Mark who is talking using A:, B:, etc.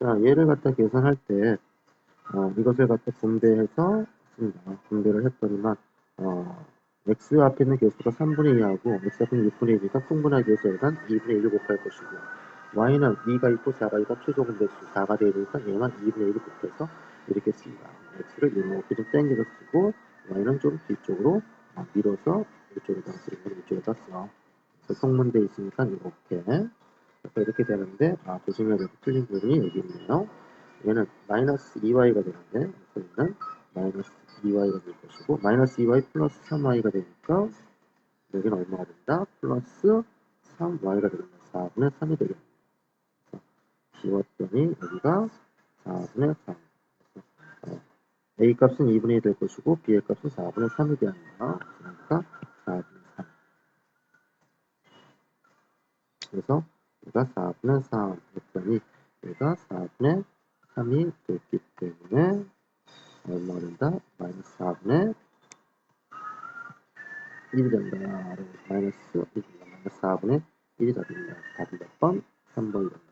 A: 자, 얘를 갖다 계산할 때, 어, 이것을 갖다 분배해서, 씁니다. 분배를 했더니만, 어, x 앞에 있는 개수가 3분의 2하고, x 앞에 있는 6분의 1이니까 풍분하게 해서 일단 2분의 1을 곱할 것이고, y는 2가 있고 4가 있고 최종분 배수 4가 되어 있으니까 얘만 2분의 1을 곱해서 이렇게 씁니다. x를 이렇게 좀 당겨서 쓰고, y는 좀 뒤쪽으로 어, 밀어서 이쪽에다 쓰고, 이쪽에다 써. 그래서 성문돼 있으니까 이렇게. 이렇게 되는데, 아, 조심해야 되고 틀린 부분이 여기 있네요. 얘는 마이너스 2y가 되는데, 여기는 마이너스 2y가 될 것이고, 마이너스 2y 플러스 3y가 되니까, 여기는 얼마가 된다? 플러스 3y가 되겠네. 4분의 3이 되겠네. 그래서 지웠더니, 여기가 4분의 3. 그래서, 어, a 값은 2분의 2될 것이고, b의 값은 4분의 3이 되었네요. 그러니까 4분의 3. 그래서 얘가 4분의 3 했더니 얘가 4분의 3이 됐기 때문에 얼마가 된다? 마이너스 4분의 1이 된다. 마이너스 1이 된다. 마이너스 4분의 1이 답입니다. 답이 몇 번? 3번이